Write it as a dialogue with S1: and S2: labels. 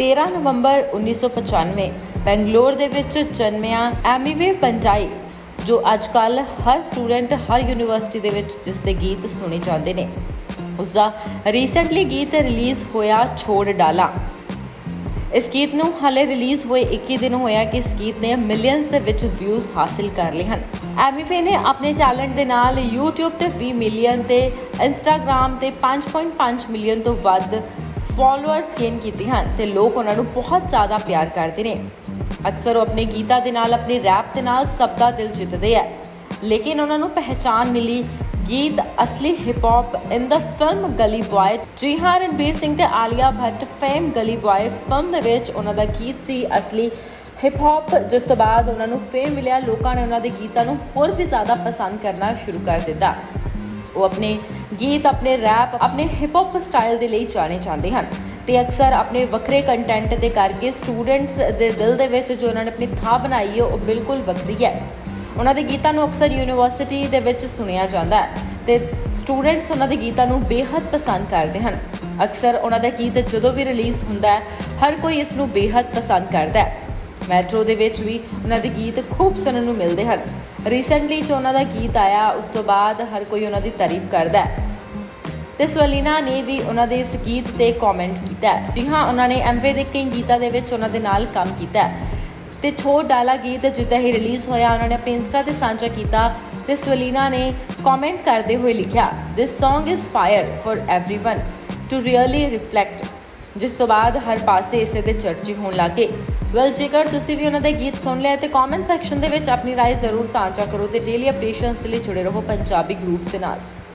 S1: 13 ਨਵੰਬਰ 1995 ਬੈਂਗਲੌਰ ਦੇ ਵਿੱਚ ਜਨਮਿਆ ਐਮੀਵੇ ਪੰਜਾਈ ਜੋ ਅੱਜ ਕੱਲ ਹਰ ਸਟੂਡੈਂਟ ਹਰ ਯੂਨੀਵਰਸਿਟੀ ਦੇ ਵਿੱਚ ਜਿਸ ਦੇ ਗੀਤ ਸੁਣੇ ਜਾਂਦੇ ਨੇ। ਉਸ ਦਾ ਰੀਸੈਂਟਲੀ ਗੀਤ ਰਿਲੀਜ਼ ਹੋਇਆ ਛੋੜ ਡਾਲਾ। ਇਸ ਗੀਤ ਨੂੰ ਹਾਲੇ ਰਿਲੀਜ਼ ਹੋਏ 21 ਦਿਨ ਹੋਇਆ ਕਿ ਇਸ ਗੀਤ ਨੇ ਮਿਲੀਅਨਸ ਦੇ ਵਿੱਚ ਵਿਊਜ਼ ਹਾਸਿਲ ਕਰ ਲਏ ਹਨ। ਐਮੀਫੇ ਨੇ ਆਪਣੇ ਟੈਲੈਂਟ ਦੇ ਨਾਲ YouTube ਤੇ 20 ਮਿਲੀਅਨ ਤੇ Instagram ਤੇ 5.5 ਮਿਲੀਅਨ ਤੋਂ ਵੱਧ ਫਾਲੋਅਰਸ ਗੇਨ ਕੀਤੇ ਹਨ ਤੇ ਲੋਕ ਉਹਨਾਂ ਨੂੰ ਬਹੁਤ ਜ਼ਿਆਦਾ ਪਿਆਰ ਕਰਦੇ ਨੇ। ਅਕਸਰ ਉਹ ਆਪਣੇ ਗੀਤਾਂ ਦੇ ਨਾਲ, ਆਪਣੇ ਰੈਪ ਦੇ ਨਾਲ ਸਭ ਦਾ ਦਿਲ ਜਿੱਤਦੇ ਆ ਲੇਕਿਨ ਉਹਨਾਂ ਨੂੰ ਪਹਿਚਾਨ ਮਿਲੀ ਗੀਤ ਅਸਲੀ hip hop in the film Gully Boy ਜੀ ਹਾਂ, ਰਣਬੀਰ ਸਿੰਘ ਤੇ ਆਲੀਆ ਭੱਟ ਫੇਮ ਗਲੀ ਬॉय ਫਿਲਮ ਦੇ ਵਿੱਚ ਉਹਨਾਂ ਦਾ ਗੀਤ ਸੀ ਅਸਲੀ ਹਿਪ ਹੌਪ ਜਿਸ ਤੋਂ ਬਾਅਦ ਉਹਨਾਂ ਨੂੰ ਫੇਮ ਮਿਲਿਆ। ਲੋਕਾਂ ਨੇ ਉਹਨਾਂ ਦੇ ਗੀਤਾਂ ਨੂੰ ਹੋਰ ਵੀ ਜ਼ਿਆਦਾ ਪਸੰਦ ਕਰਨਾ ਸ਼ੁਰੂ ਕਰ ਦਿੱਤਾ। ਉਹ ਆਪਣੇ ਗੀਤ, ਆਪਣੇ ਰੈਪ ਆਪਣੇ ਹਿਪ ਹੌਪ ਸਟਾਈਲ ਦੇ ਲਈ ਜਾਣੇ ਜਾਂਦੇ ਹਨ। ਤੇ ਅਕਸਰ ਆਪਣੇ ਵੱਖਰੇ ਕੰਟੈਂਟ ਦੇ ਕਰਕੇ ਸਟੂਡੈਂਟਸ ਦੇ ਦਿਲ ਦੇ ਵਿੱਚ ਜੋ ਉਹਨਾਂ ਨੇ ਆਪਣੀ ਥਾਂ ਬਣਾਈ ਹੈ, ਉਹ ਬਿਲਕੁਲ ਵੱਖਰੀ ਹੈ। ਉਹਨਾਂ ਦੇ ਗੀਤਾਂ ਨੂੰ ਅਕਸਰ ਯੂਨੀਵਰਸਿਟੀ ਦੇ ਵਿੱਚ ਸੁਣਿਆ ਜਾਂਦਾ ਹੈ ਤੇ ਸਟੂਡੈਂਟਸ ਉਹਨਾਂ ਦੇ ਗੀਤਾਂ ਨੂੰ ਬੇਹੱਦ ਪਸੰਦ ਕਰਦੇ ਹਨ। ਅਕਸਰ ਉਹਨਾਂ ਦਾ ਗੀਤ ਜਦੋਂ ਵੀ ਰਿਲੀਜ਼ ਹੁੰਦਾ ਹੈ, ਹਰ ਕੋਈ ਇਸ ਨੂੰ ਬੇਹੱਦ ਪਸੰਦ ਕਰਦਾ ਹੈ। ਮੈਟਰੋ ਦੇ ਵਿੱਚ ਵੀ ਉਹਨਾਂ ਦੇ ਗੀਤ ਖੂਬ ਸੁਣਨ ਨੂੰ ਮਿਲਦੇ ਹਨ। ਰੀਸੈਂਟਲੀ ਜੋ ਉਹਨਾਂ ਦਾ ਗੀਤ ਆਇਆ, ਉਸ ਤੋਂ ਬਾਅਦ ਹਰ ਕੋਈ ਉਹਨਾਂ ਦੀ ਤਾਰੀਫ ਕਰਦਾ ਹੈ। ਤੇ ਸਵਲੀਨਾ ਨੇ ਵੀ ਉਹਨਾਂ ਦੇ ਇਸ ਗੀਤ ਤੇ ਕਮੈਂਟ ਕੀਤਾ ਜੀ ਹਾਂ, ਉਹਨਾਂ ਨੇ ਐਮਵੇ ਦੇ ਕਈ ਗੀਤਾਂ ਦੇ ਵਿੱਚ ਉਹਨਾਂ ਦੇ ਨਾਲ ਕੰਮ ਕੀਤਾ ਤੇ ਛੋਟ ਡਾਲਾ ਗੀਤ ਜਿੱਦਾਂ ਹੀ ਰਿਲੀਜ਼ ਹੋਇਆ, ਉਹਨਾਂ ਨੇ ਆਪਣੇ ਇੰਸਟਾ ਤੇ ਸਾਂਝਾ ਕੀਤਾ ਤੇ ਸਵਲੀਨਾ ਨੇ ਕਮੈਂਟ ਕਰਦੇ ਹੋਏ ਲਿਖਿਆ this Song is fire for everyone to really reflect ਜਿਸ ਤੋਂ ਬਾਅਦ ਹਰ ਪਾਸੇ ਇਸੇ ਤੇ ਚਰਚੇ ਹੋਣ ਲੱਗੇ ਵੈਲ ਜੇਕਰ ਤੁਸੀਂ ਵੀ ਉਹਨਾਂ ਦੇ ਗੀਤ ਸੁਣ ਲਿਆ ਤੇ ਕਮੈਂਟ ਸੈਕਸ਼ਨ ਦੇ ਵਿੱਚ ਆਪਣੀ رائے ਜ਼ਰੂਰ ਸਾਂਝਾ ਕਰੋ ਤੇ ਡੇਲੀ ਅਪਡੇਸ਼ਨਸ ਲਈ ਜੁੜੇ ਰਹੋ ਪੰਜਾਬੀ ਗਰੂਵਸ ਦੇ ਨਾਲ